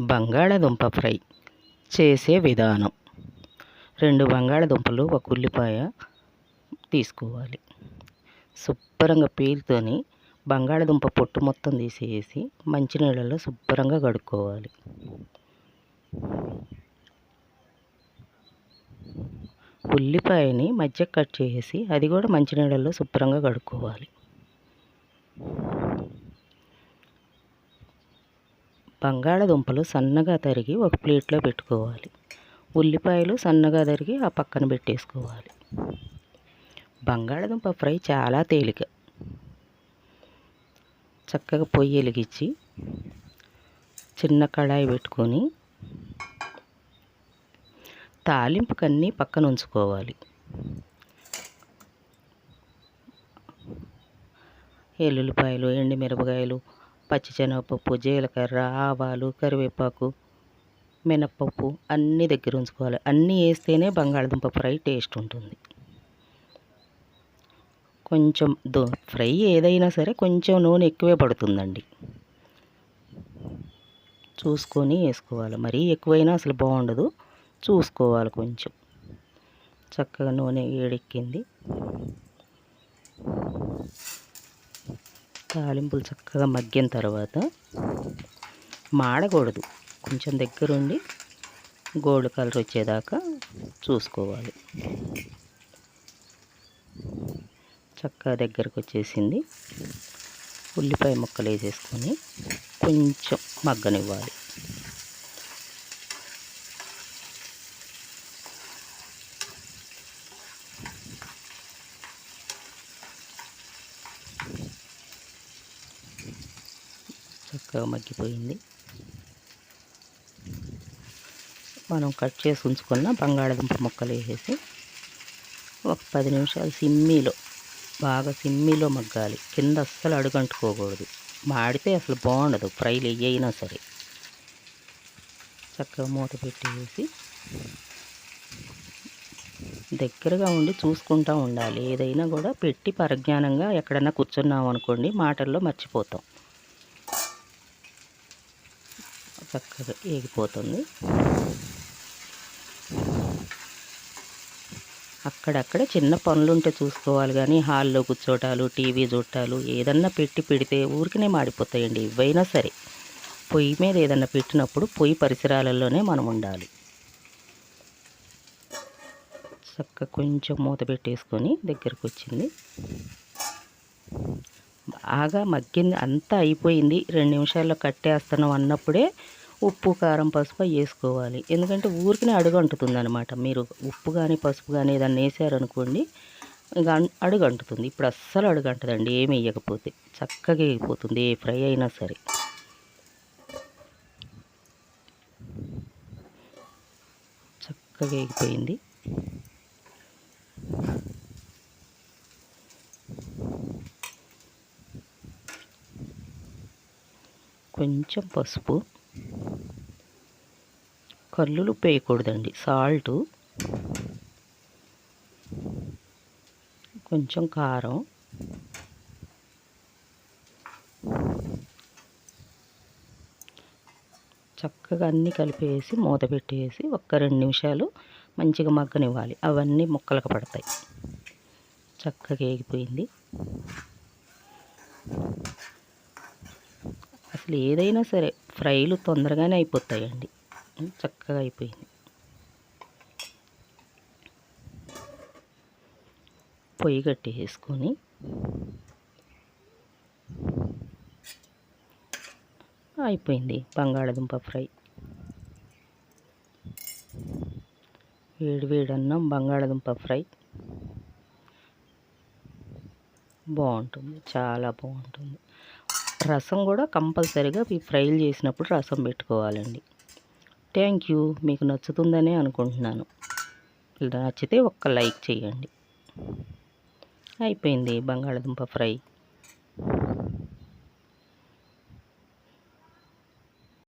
బంగాళదుంప ఫ్రై చేసే విధానం. రెండు బంగాళదుంపలు ఒక ఉల్లిపాయ తీసుకోవాలి. శుభ్రంగా పీల్తోని బంగాళదుంప పొట్టు మొత్తం తీసేసి మంచినీళ్ళలో శుభ్రంగా కడుక్కోవాలి. ఉల్లిపాయని మధ్య కట్ చేసి అది కూడా మంచినీళ్ళలో శుభ్రంగా కడుక్కోవాలి. బంగాళదుంపలు సన్నగా తరిగి ఒక ప్లేట్లో పెట్టుకోవాలి. ఉల్లిపాయలు సన్నగా తరిగి ఆ పక్కన పెట్టేసుకోవాలి. బంగాళదుంప ఫ్రై చాలా తేలిక. చక్కగా పొయ్యి వెలిగించి చిన్న కళాయి పెట్టుకొని తాలింపుకన్నీ పక్కన ఉంచుకోవాలి. ఎల్లుల్లిపాయలు ఎండుమిరపకాయలు పచ్చిశనగపప్పు జీలకర్ర ఆవాలు కరివేపాకు మినప్పప్పు అన్నీ దగ్గర ఉంచుకోవాలి. అన్నీ వేస్తేనే బంగాళదుంప ఫ్రై టేస్ట్ ఉంటుంది. కొంచెం దో ఫ్రై ఏదైనా సరే కొంచెం నూనె ఎక్కువే పడుతుందండి. చూసుకొని వేసుకోవాలి. మరీ ఎక్కువైనా అసలు బాగుండదు. చూసుకోవాలి కొంచెం. చక్కగా నూనె వేడెక్కింది తాలింపులు చక్కగా మగ్గిన తర్వాత మాడకూడదు. కొంచెం దగ్గరుండి గోల్డ్ కలర్ వచ్చేదాకా చూసుకోవాలి. చక్కగా దగ్గరకు వచ్చేసింది. ఉల్లిపాయ ముక్కలు వేసేసుకొని కొంచెం మగ్గనివ్వాలి. చక్కగా మగ్గిపోయింది. మనం కట్ చేసి ఉంచుకున్న బంగాళదుంప ముక్కలు వేసేసి ఒక పది నిమిషాలు సిమ్మీలో బాగా సిమ్మీలో మగ్గాలి. కింద అస్సలు అడుగంటుకోకూడదు. మాడితే అసలు బాగుండదు ఫ్రైలు వేయైనా సరే. చక్కగా మూత పెట్టేసి దగ్గరగా ఉండి చూసుకుంటూ ఉండాలి. ఏదైనా కూడా పెట్టి పరిజ్ఞానంగా ఎక్కడన్నా కూర్చున్నాం అనుకోండి మాటల్లో మర్చిపోతాం. చక్కగా ఏగిపోతుంది. అక్కడక్కడ చిన్న పనులు ఉంటే చూసుకోవాలి కానీ హాల్లో కూర్చోటాలు టీవీ చూడటాలు ఏదన్నా పెట్టి పెడితే ఊరికనే మాడిపోతాయండి. ఇవైనా సరే పొయ్యి మీద ఏదన్నా పెట్టినప్పుడు పొయ్యి పరిసరాలలోనే మనం ఉండాలి. చక్క కొంచెం మూత పెట్టేసుకొని దగ్గరకు వచ్చింది బాగా మగ్గింది. అంతా అయిపోయింది. రెండు నిమిషాల్లో కట్టేస్తున్నాం అన్నప్పుడే ఉప్పు కారం పసుపు వేసుకోవాలి. ఎందుకంటే ఊరికనే అడుగంటుతుంది అనమాట మీరు ఉప్పు కానీ పసుపు కానీ ఏదన్నా వేసారనుకోండి ఇంకా అడుగంటుతుంది ఇప్పుడు అస్సలు అడుగంటుందండి ఏమి వేయకపోతే. చక్కగా వేగిపోతుంది. ఏ ఫ్రై అయినా సరే. చక్కగా వేగిపోయింది. కొంచెం పసుపు. కల్లులు వేయకూడదండి సాల్టు కొంచెం కారం చక్కగా అన్నీ కలిపేసి మూత పెట్టేసి ఒక్క రెండు నిమిషాలు మంచిగా మగ్గనివ్వాలి. అవన్నీ ముక్కలకు పడతాయి. చక్కగా ఏగిపోయింది. అసలు ఏదైనా సరే ఫ్రైలు తొందరగానే అయిపోతాయండి. చక్కగా అయిపోయింది. పొయ్యి గట్టి వేసుకొని అయిపోయింది బంగాళదుంప ఫ్రై. వేడి వేడి అన్నం బంగాళదుంప ఫ్రై. బాగుంటుంది చాలా బాగుంటుంది. రసం కూడా కంపల్సరీగా ఈ ఫ్రైలు చేసినప్పుడు రసం పెట్టుకోవాలండి. Thank you. మీకు నచ్చుతుందనే అనుకుంటున్నాను. నచ్చితే ఒక్క లైక్ చేయండి. అయిపోయింది బంగాళదుంప ఫ్రై.